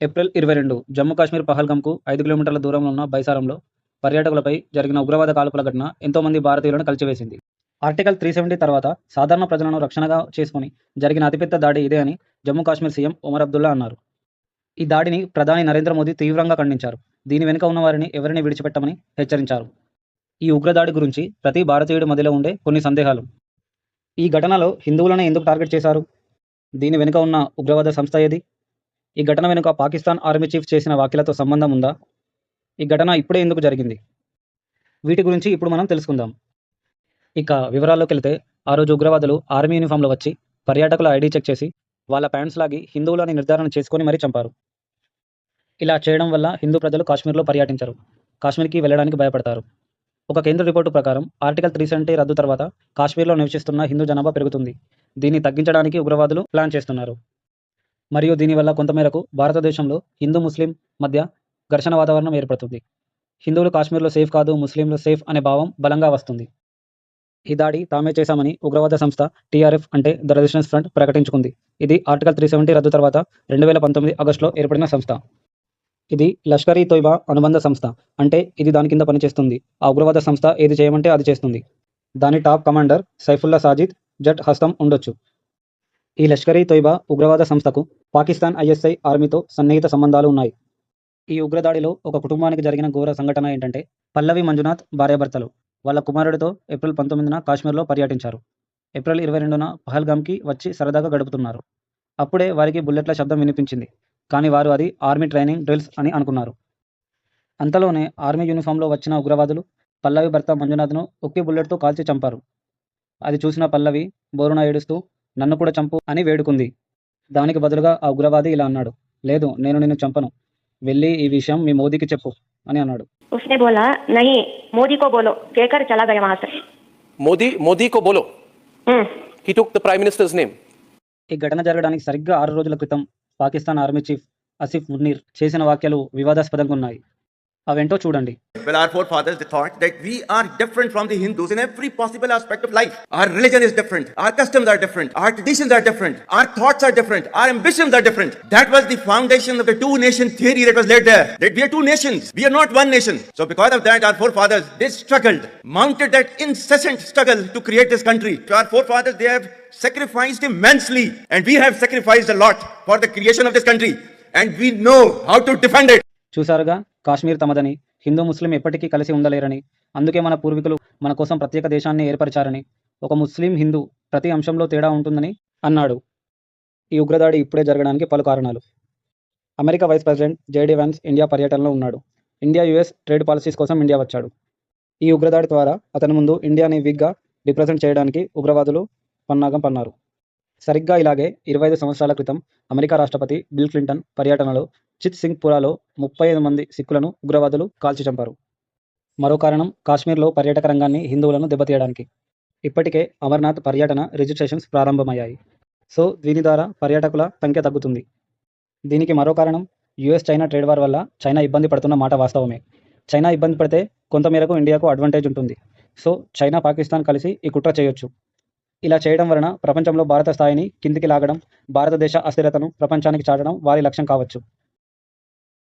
April ఇరవై రెండు జమ్మూ కాశ్మీర్ పహల్గంకు ఐదు కిలోమీటర్ల దూరంలో ఉన్న బైసారంలో పర్యాటకులపై జరిగిన ఉగ్రవాద కాల్పుల ఘటన ఎంతోమంది భారతీయులను కలిచివేసింది. ఆర్టికల్ త్రీ సెవెంటీ తర్వాత సాధారణ ప్రజలను రక్షణగా చేసుకుని జరిగిన అతిపెద్ద దాడి ఇదే అని జమ్మూ కాశ్మీర్ సీఎం ఒమర్ అబ్దుల్లా అన్నారు. ఈ దాడిని ప్రధాని నరేంద్ర మోదీ తీవ్రంగా ఖండించారు. దీని వెనుక ఉన్న వారిని ఎవరిని విడిచిపెట్టమని హెచ్చరించారు. ఈ ఉగ్రదాడి గురించి ప్రతి భారతీయుడి మధ్యలో ఉండే కొన్ని సందేహాలు. ఈ ఘటనలో హిందువులను ఎందుకు టార్గెట్ చేశారు? దీని వెనుక ఉన్న ఉగ్రవాద సంస్థ ఏది? ఈ ఘటన వెనుక పాకిస్తాన్ ఆర్మీ చీఫ్ చేసిన వ్యాఖ్యలతో సంబంధం ఉందా? ఈ ఘటన ఇప్పుడే ఎందుకు జరిగింది? వీటి గురించి ఇప్పుడు మనం తెలుసుకుందాం. ఇక వివరాల్లోకి వెళితే ఆ రోజు ఉగ్రవాదులు ఆర్మీ యూనిఫామ్లో వచ్చి పర్యాటకుల ఐడి చెక్ చేసి వాళ్ళ ప్యాంట్స్ లాగి హిందువులని నిర్ధారణ చేసుకొని మరీ చంపారు. ఇలా చేయడం వల్ల హిందూ ప్రజలు కాశ్మీర్లో పర్యటించరు. కాశ్మీర్కి వెళ్ళడానికి భయపడతారు. ఒక కేంద్ర రిపోర్టు ప్రకారం ఆర్టికల్ త్రీ సెవెంటీ రద్దు తర్వాత కాశ్మీర్లో నివసిస్తున్న హిందూ జనాభా పెరుగుతుంది. దీన్ని తగ్గించడానికి ఉగ్రవాదులు ప్లాన్ చేస్తున్నారు. మరియు దీనివల్ల కొంతమేరకు భారతదేశంలో హిందూ ముస్లిం మధ్య ఘర్షణ వాతావరణం ఏర్పడుతుంది. హిందువులు కాశ్మీర్లో సేఫ్ కాదు ముస్లింలు సేఫ్ అనే భావం బలంగా వస్తుంది. ఈ దాడి తామే చేశామని ఉగ్రవాద సంస్థ టీఆర్ఎఫ్ అంటే ద రెసిస్టెన్స్ ఫ్రంట్ ప్రకటించుకుంది. ఇది ఆర్టికల్ త్రీ సెవెంటీ రద్దు తర్వాత రెండు వేల పంతొమ్మిది ఆగస్టులో ఏర్పడిన సంస్థ. ఇది లష్కర్ ఈ తొయ్బా అనుబంధ సంస్థ. అంటే ఇది దాని కింద పనిచేస్తుంది. ఆ ఉగ్రవాద సంస్థ ఏది చేయమంటే అది చేస్తుంది. దాని టాప్ కమాండర్ సైఫుల్లా సాజిద్ జట్ హస్తం ఉండొచ్చు. ఈ లష్కర్ ఈ ఉగ్రవాద సంస్థకు పాకిస్తాన్ ఐఎస్ఐ ఆర్మీతో సన్నిహిత సంబంధాలు ఉన్నాయి. ఈ ఉగ్రదాడిలో ఒక కుటుంబానికి జరిగిన ఘోర సంఘటన ఏంటంటే పల్లవి మంజునాథ్ భార్యాభర్తలు వాళ్ళ కుమారుడితో ఏప్రిల్ పంతొమ్మిదిన కాశ్మీర్లో పర్యటించారు. ఏప్రిల్ ఇరవై రెండున పహల్గామ్కి వచ్చి సరదాగా గడుపుతున్నారు. అప్పుడే వారికి బుల్లెట్ల శబ్దం వినిపించింది. కానీ వారు అది ఆర్మీ ట్రైనింగ్ డ్రిల్స్ అని అనుకున్నారు. అంతలోనే ఆర్మీ యూనిఫామ్లో వచ్చిన ఉగ్రవాదులు పల్లవి భర్త మంజునాథ్ను ఒకే బుల్లెట్తో కాల్చి చంపారు. అది చూసిన పల్లవి బోరున ఏడుస్తూ నన్ను కూడా చంపు అని వేడుకుంది దానికి బదులుగా ఆ ఉగ్రవాది ఇలా అన్నాడు లేదు నేను నిన్ను చంపను వెళ్ళి ఈ విషయం మీ మోదీకి చెప్పు అని అన్నాడు उसने बोला नहीं मोदी को बोलो कहकर चला गया वहां से मोदी मोदी को बोलो हम्म he took the prime minister's name ఈ ఘటన జరగడానికి సరిగ్గా ఆరు రోజుల క్రితం పాకిస్తాన్ ఆర్మీ చీఫ్ ఆసిఫ్ మున్నీర్ చేసిన వ్యాఖ్యలు వివాదాస్పదంగా ఉన్నాయి అవేంటో చూడండి Well, our forefathers they thought that we are different from the Hindus in every possible aspect of life. Our religion is different, our customs are different, our traditions are different, our thoughts are different, our ambitions are different. That was the foundation of the two nation theory that was laid there. That we are two nations, we are not one nation. So, because of that, our forefathers they struggled, mounted that incessant struggle to create this country. To our forefathers, they have sacrificed immensely, and we have sacrificed a lot for the creation of this country. And we know how to defend it. చూసారుగా కాశ్మీర్ తమదని హిందూ ముస్లిం ఎప్పటికీ కలిసి ఉండలేరని అందుకే మన పూర్వీకులు మన కోసం ప్రత్యేక దేశాన్ని ఏర్పరిచారని ఒక ముస్లిం హిందూ ప్రతి అంశంలో తేడా ఉంటుందని అన్నాడు. ఈ ఉగ్రదాడి ఇప్పుడే జరగడానికి పలు కారణాలు. America vice president JD Vance India పర్యటనలో ఉన్నాడు. ఇండియా యుఎస్ ట్రేడ్ పాలసీస్ కోసం ఇండియా వచ్చాడు. ఈ ఉగ్రదాడి ద్వారా అతని ముందు ఇండియాని వీక్గా రిప్రజెంట్ చేయడానికి ఉగ్రవాదులు పన్నాగం పన్నారు. సరిగ్గా ఇలాగే ఇరవై ఐదు సంవత్సరాల క్రితం అమెరికా రాష్ట్రపతి బిల్ క్లింటన్ పర్యటనలో చిత్ సింగ్ పురాలో ముప్పై ఐదు మంది సిక్కులను ఉగ్రవాదులు కాల్చి చంపారు. మరో కారణం కాశ్మీర్లో పర్యాటక రంగాన్ని హిందువులను దెబ్బతీయడానికి. ఇప్పటికే అమర్నాథ్ పర్యటన రిజిస్ట్రేషన్స్ ప్రారంభమయ్యాయి. సో దీని ద్వారా పర్యాటకుల సంఖ్య తగ్గుతుంది. దీనికి మరో కారణం యుఎస్ చైనా ట్రేడ్ వార్ వల్ల చైనా ఇబ్బంది పడుతున్న మాట వాస్తవమే. చైనా ఇబ్బంది పడితే కొంతమేరకు ఇండియాకు అడ్వాంటేజ్ ఉంటుంది. సో చైనా పాకిస్తాన్ కలిసి ఈ కుట్ర చేయొచ్చు. ఇలా చేయడం వలన ప్రపంచంలో భారత స్థాయిని కిందికి లాగడం భారతదేశ అస్థిరతను ప్రపంచానికి చాటడం వారి లక్ష్యం కావచ్చు.